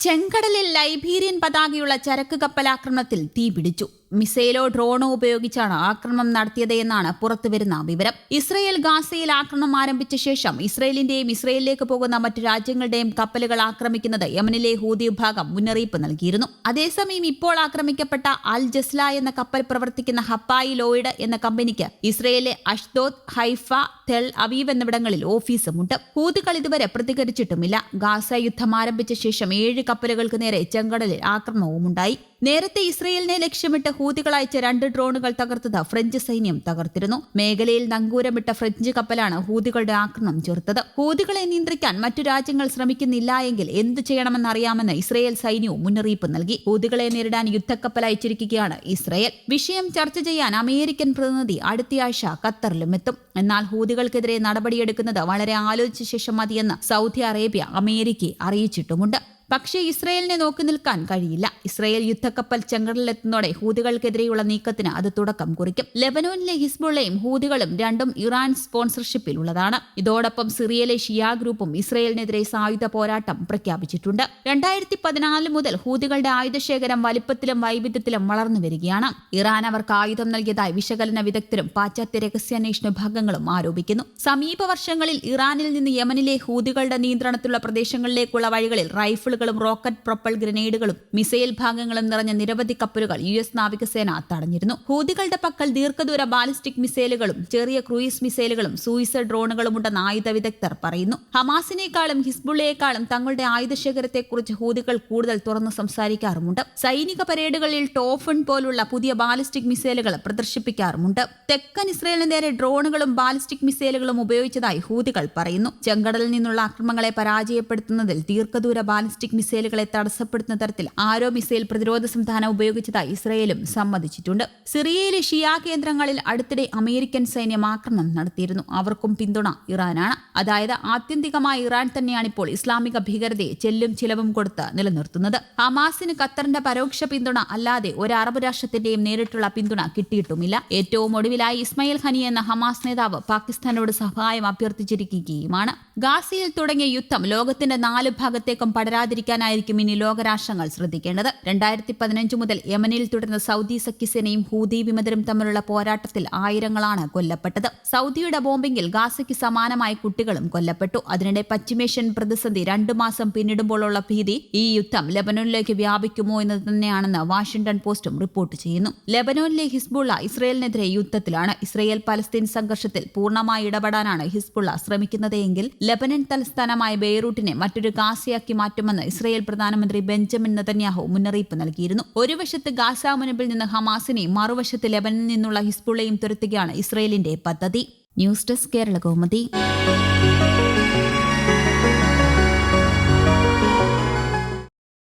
ചെങ്കടലിൽ ലൈബീരിയൻ പതാകയുള്ള ചരക്ക് കപ്പലാക്രമണത്തിൽ തീപിടിച്ചു. മിസൈലോ ഡ്രോണോ ഉപയോഗിച്ചാണ് ആക്രമണം നടത്തിയതെന്നാണ് പുറത്തുവരുന്ന വിവരം. ഇസ്രയേൽ ഗാസയിൽ ആക്രമണം ആരംഭിച്ച ശേഷം ഇസ്രയേലിന്റെയും ഇസ്രയേലിലേക്ക് പോകുന്ന മറ്റു രാജ്യങ്ങളുടെയും കപ്പലുകൾ ആക്രമിക്കുന്നത് യമനിലെ ഹൂതി വിഭാഗം മുന്നറിയിപ്പ് നൽകിയിരുന്നു. അതേസമയം ഇപ്പോൾ ആക്രമിക്കപ്പെട്ട അൽ ജസ്ല എന്ന കപ്പൽ പ്രവർത്തിക്കുന്ന ഹപ്പായി ലോയിഡ് എന്ന കമ്പനിക്ക് ഇസ്രയേലിലെ അഷ്ദോദ് ഹൈഫ തെൽ അവീവ് എന്നിവിടങ്ങളിൽ ഓഫീസുമുണ്ട്. ഹൂതികൾ ഇതുവരെ പ്രതികരിച്ചിട്ടുമില്ല. ഗാസ യുദ്ധം ആരംഭിച്ച ശേഷം ഏഴ് കപ്പലുകൾക്ക് നേരെ ചെങ്കടലിൽ ആക്രമണവുമുണ്ടായി. നേരത്തെ ഇസ്രയേലിനെ ലക്ഷ്യമിട്ട് ഹൂതികൾ അയച്ച രണ്ട് ഡ്രോണുകൾ തകർത്തത് ഫ്രഞ്ച് സൈന്യം തകർത്തിരുന്നു. മേഖലയിൽ നങ്കൂരമിട്ട ഫ്രഞ്ച് കപ്പലാണ് ഹൂതികളുടെ ആക്രമണം ചെറുത്തത്. ഹൂതികളെ നിയന്ത്രിക്കാൻ മറ്റു രാജ്യങ്ങൾ ശ്രമിക്കുന്നില്ല എങ്കിൽ എന്തു ചെയ്യണമെന്നറിയാമെന്ന് ഇസ്രയേൽ സൈന്യവും മുന്നറിയിപ്പ് നൽകി. ഹൂതികളെ നേരിടാൻ യുദ്ധക്കപ്പൽ അയച്ചിരിക്കുകയാണ് ഇസ്രയേൽ. വിഷയം ചർച്ച ചെയ്യാൻ അമേരിക്കൻ പ്രതിനിധി അടുത്തയാഴ്ച ഖത്തറിലും എത്തും. എന്നാൽ ഹൂതികൾക്കെതിരെ നടപടിയെടുക്കുന്നത് വളരെ ആലോചിച്ച ശേഷം മതിയെന്ന് സൗദി അറേബ്യ അമേരിക്കയെ അറിയിച്ചിട്ടുമുണ്ട്. പക്ഷേ ഇസ്രയേലിനെ നോക്കി നിൽക്കാൻ കഴിയില്ല. ഇസ്രയേൽ യുദ്ധക്കപ്പൽ ചെങ്കടലിലെത്തുന്നതോടെ ഹൂതികൾക്കെതിരെയുള്ള നീക്കത്തിന് അത് തുടക്കം കുറിക്കും. ലെബനോനിലെ ഹിസ്ബുള്ളയും ഹൂതികളും രണ്ടും ഇറാൻ സ്പോൺസർഷിപ്പിൽ ഉള്ളതാണ് ഇതോടൊപ്പം സിറിയയിലെ ഷിയാ ഗ്രൂപ്പും ഇസ്രയേലിനെതിരെ സായുധ പോരാട്ടം പ്രഖ്യാപിച്ചിട്ടുണ്ട്. രണ്ടായിരത്തി പതിനാല് മുതൽ ഹൂതികളുടെ ആയുധശേഖരം വലിപ്പത്തിലും വൈവിധ്യത്തിലും വളർന്നു വരികയാണ്. ഇറാൻ അവർക്ക് ആയുധം നൽകിയതായി വിശകലന വിദഗ്ധരും പാശ്ചാത്യ രഹസ്യാന്വേഷണ വിഭാഗങ്ങളും ആരോപിക്കുന്നു. സമീപ വർഷങ്ങളിൽ ഇറാനിൽ നിന്ന് യമനിലെ ഹൂതികളുടെ നിയന്ത്രണത്തിലുള്ള പ്രദേശങ്ങളിലേക്കുള്ള വഴികളിൽ റൈഫിൾ മിസൈലുകളും റോക്കറ്റ് പ്രൊപ്പൽ ഗ്രനേഡുകളും മിസൈൽ ഭാഗങ്ങളും നിറഞ്ഞ നിരവധി കപ്പലുകൾ യു എസ് നാവികസേന തടഞ്ഞിരുന്നു. ഹൂതികളുടെ പക്കൽ ദീർഘദൂര ബാലിസ്റ്റിക് മിസൈലുകളും ചെറിയ ക്രൂയിസ് മിസൈലുകളും സൂയിസൈഡ് ഡ്രോണുകളും ഉണ്ടെന്ന് ആയുധ വിദഗ്ധർ പറയുന്നു. ഹമാസിനേക്കാളും ഹിസ്ബുള്ളയെക്കാളും തങ്ങളുടെ ആയുധശേഖരത്തെക്കുറിച്ച് ഹൂതികൾ കൂടുതൽ തുറന്ന് സംസാരിക്കാറുമുണ്ട്. സൈനിക പരേഡുകളിൽ ടോഫൺ പോലുള്ള പുതിയ ബാലിസ്റ്റിക് മിസൈലുകൾ പ്രദർശിപ്പിക്കാറുമുണ്ട്. തെക്കൻ ഇസ്രയേലിന് നേരെ ഡ്രോണുകളും ബാലിസ്റ്റിക് മിസൈലുകളും ഉപയോഗിച്ചതായി ഹൂതികൾ പറയുന്നു. ചെങ്കടലിൽ നിന്നുള്ള അക്രമങ്ങളെ പരാജയപ്പെടുത്തുന്നതിൽ ദീർഘദൂര ബാലിസ്റ്റിക് മിസൈലുകളെ തടസ്സപ്പെടുത്തുന്ന തരത്തിൽ ആരോ മിസൈൽ പ്രതിരോധ സംവിധാനം ഉപയോഗിച്ചതായി ഇസ്രയേലും സമ്മതിച്ചിട്ടുണ്ട്. സിറിയയിലെ ഷിയ കേന്ദ്രങ്ങളിൽ അടുത്തിടെ അമേരിക്കൻ സൈന്യം ആക്രമണം നടത്തിയിരുന്നു. അവർക്കും പിന്തുണ ഇറാനാണ്. അതായത് ആത്യന്തികമായി ഇറാൻ തന്നെയാണ് ഇപ്പോൾ ഇസ്ലാമിക ഭീകരതയെ ചെല്ലും ചിലവും കൊടുത്ത് നിലനിർത്തുന്നത്. ഹമാസിന് ഖത്തറിന്റെ പരോക്ഷ പിന്തുണ അല്ലാതെ ഒരു അറബ് രാഷ്ട്രത്തിന്റെയും നേരിട്ടുള്ള പിന്തുണ കിട്ടിയിട്ടുമില്ല. ഏറ്റവും ഒടുവിലായി ഇസ്മയിൽ ഹനി എന്ന ഹമാസ് നേതാവ് പാകിസ്ഥാനോട് സഹായം അഭ്യർത്ഥിച്ചിരിക്കുകയുമാണ്. ഗാസയിൽ തുടങ്ങിയ യുദ്ധം ലോകത്തിന്റെ നാല് ഭാഗത്തേക്കും പടരാതിരിക്കാനായിരിക്കും ഇനി ലോകരാഷ്ട്രങ്ങൾ ശ്രദ്ധിക്കേണ്ടത്. രണ്ടായിരത്തി പതിനഞ്ച് മുതൽ യമനിൽ തുടർന്ന സൗദി സഖ്യസേനയും ഹൂതി വിമതരും തമ്മിലുള്ള പോരാട്ടത്തിൽ ആയിരങ്ങളാണ് കൊല്ലപ്പെട്ടത്. സൗദിയുടെ ബോംബിംഗിൽ ഗാസയ്ക്ക് സമാനമായി കുട്ടികളും കൊല്ലപ്പെട്ടു. അതിനിടെ പശ്ചിമേഷ്യൻ പ്രതിസന്ധി രണ്ടു മാസം പിന്നിടുമ്പോഴുള്ള ഭീതി ഈ യുദ്ധം ലെബനോനിലേക്ക് വ്യാപിക്കുമോ എന്നത് തന്നെയാണെന്ന് വാഷിംഗ്ടൺ പോസ്റ്റും റിപ്പോർട്ട് ചെയ്യുന്നു. ലെബനോനിലെ ഹിസ്ബുള്ള ഇസ്രയേലിനെതിരെ യുദ്ധത്തിലാണ് ഇസ്രയേൽ പലസ്തീൻ സംഘർഷത്തിൽ പൂർണമായി ഇടപെടാനാണ് ഹിസ്ബുള്ള ശ്രമിക്കുന്നതെങ്കിൽ ലെബനൻ തലസ്ഥാനമായ ബെയ്റൂട്ടിനെ മറ്റൊരു ഗാസയാക്കി മാറ്റുമെന്ന് ഇസ്രയേൽ പ്രധാനമന്ത്രി ബെഞ്ചമിൻ നെതന്യാഹു മുന്നറിയിപ്പ് നൽകിയിരുന്നു. ഒരു വശത്ത് ഗാസ മുനമ്പിൽ നിന്ന് ഹമാസിനെയും മറുവശത്ത് ലെബനിൽ നിന്നുള്ള ഹിസ്ബുള്ളയും തുരത്തുകയാണ് ഇസ്രയേലിന്റെ പദ്ധതി. News desk Kerala Kaumudi.